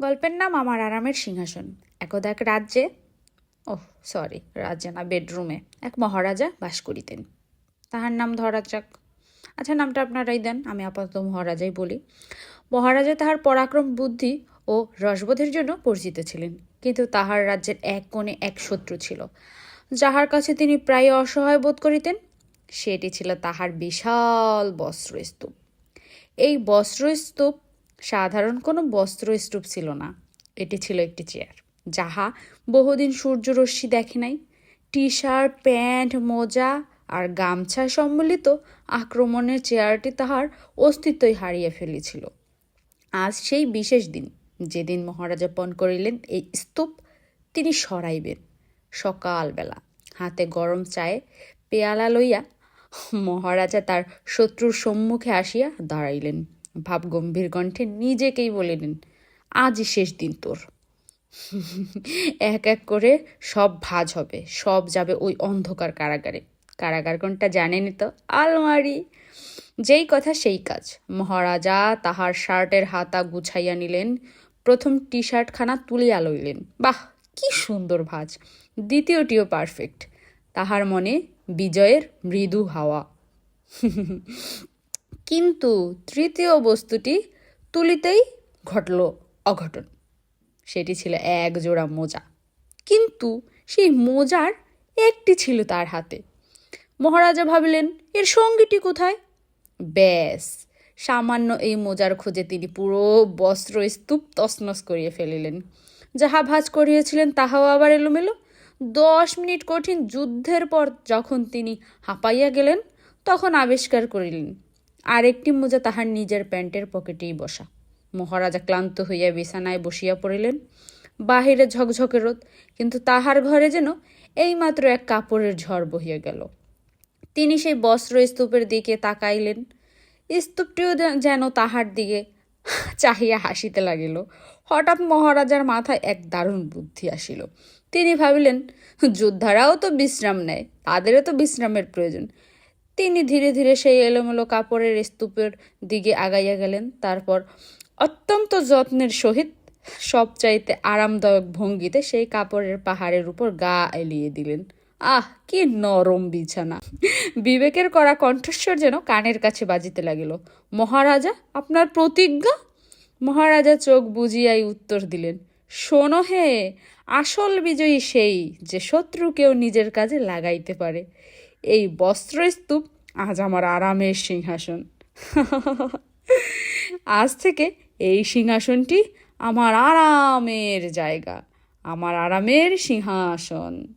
গল্পের নাম আমার আরামের সিংহাসন। একদা এক রাজ্যে, ওহ সরি রাজ্যে না বেডরুমে এক মহারাজা বাস করিতেন। তাহার নাম ধরা যাক। আচ্ছা নামটা আপনারাই দেন, আমি আপাতত মহারাজাই বলি। মহারাজা তাহার পরাক্রম বুদ্ধি ও রসবোধের জন্য পরিচিত ছিলেন, কিন্তু তাহার রাজ্যের এক কোণে এক শত্রু ছিল। যাহার কাছে তিনি প্রায় অসহায় বোধ করিতেন, সেটি ছিল তাহার বিশাল বস্ত্রস্তূপ। এই বস্ত্রস্তূপ সাধারণ কোনো বস্ত্র স্তূপ ছিল না। এটি ছিল একটি চেয়ার যাহা বহুদিন সূর্যরশ্মি দেখে নাই। টি শার্ট প্যান্ট মোজা আর গামছা সম্মিলিত আক্রমণের চেয়ারটি তাহার অস্তিত্বই হারিয়ে ফেলেছিল। আজ সেই বিশেষ দিন, যেদিন মহারাজা পণ করিলেন এই স্তূপ, তিনি সরাইবেন। সকালবেলা হাতে গরম চায়ে পেয়ালা লইয়া মহারাজা তার শত্রুর সম্মুখে আসিয়া দাঁড়াইলেন। ভাব গম্ভীর কণ্ঠে নিজেকেই বলিলেন আজই শেষ দিন তোর। এক এক করে সব ভাজ হবে, সব যাবে ওই অন্ধকার কারাগারে। কারাগার কোনটা জানেনই তো? আলমারি। যেই কথা সেই কাজ। মহারাজা তাহার শার্টের হাতা গুছাইয়া নিলেন, প্রথম টি শার্টখানা তুলিয়া লইলেন বাহ, কি সুন্দর ভাজ! দ্বিতীয়টিও পারফেক্ট। তাহার মনে বিজয়ের মৃদু হাওয়া। কিন্তু তৃতীয় বস্তুটি তুলিতেই ঘটল অঘটন। সেটি ছিল এক জোড়া মোজা। কিন্তু সেই মোজার একটি ছিল তার হাতে। মহারাজা ভাবিলেন, এর সঙ্গীটি কোথায়? ব্যাস, সামান্য এই মোজার খোঁজে তিনি পুরো বস্ত্র স্তূপ তছনছ করিয়ে ফেলিলেন। যাহা ভাজ করিয়েছিলেন তাহাও আবার এলোমেলো। দশ মিনিট কঠিন যুদ্ধের পর যখন তিনি হাঁপাইয়া গেলেন, তখন আবিষ্কার করিলেন আরেকটি মোজা তাহার নিজের প্যান্টের পকেটেই বসা। মহারাজা ক্লান্ত হইয়া বিছানায় বসিয়া পড়িলেন। বাহিরে ঝকঝকে রোদ, কিন্তু তাহার ঘরে যেন এইমাত্র এক কাপড়ের ঝড় বহিয়া গেল। তিনি সেই বস্ত্র স্তূপের দিকে তাকাইলেন। স্তূপটিও যেন তাহার দিকে চাহিয়া হাসিতে লাগিল। হঠাৎ মহারাজার মাথায় এক দারুণ বুদ্ধি আসিল। তিনি ভাবিলেন, যোদ্ধারাও তো বিশ্রাম নেয়, তাদেরও তো বিশ্রামের প্রয়োজন। তিনি ধীরে ধীরে সেই এলোমেলো কাপড়ের স্তূপের দিকে আগাইয়া গেলেন। তারপর অত্যন্ত যত্নের সহিত সবচাইতে আরামদায়ক ভঙ্গিতে সেই কাপড়ের পাহাড়ের উপর গা এলিয়ে দিলেন। আহ, কি নরম বিছানা। বিবেকের করা কণ্ঠস্বর যেন কানের কাছে বাজিতে লাগিল। মহারাজা, আপনার প্রতিজ্ঞা? মহারাজা চোখ বুজিয়াই উত্তর দিলেন, শোনো হে, আসল বিজয়ী সেই যে শত্রুকেও নিজের কাজে লাগাইতে পারে। এই বস্ত্র বস্ত্রস্তূপ আজ আমার আরামের সিংহাসন। আজ থেকে এই সিংহাসনটি আমার আরামের জায়গা, আমার আরামের সিংহাসন।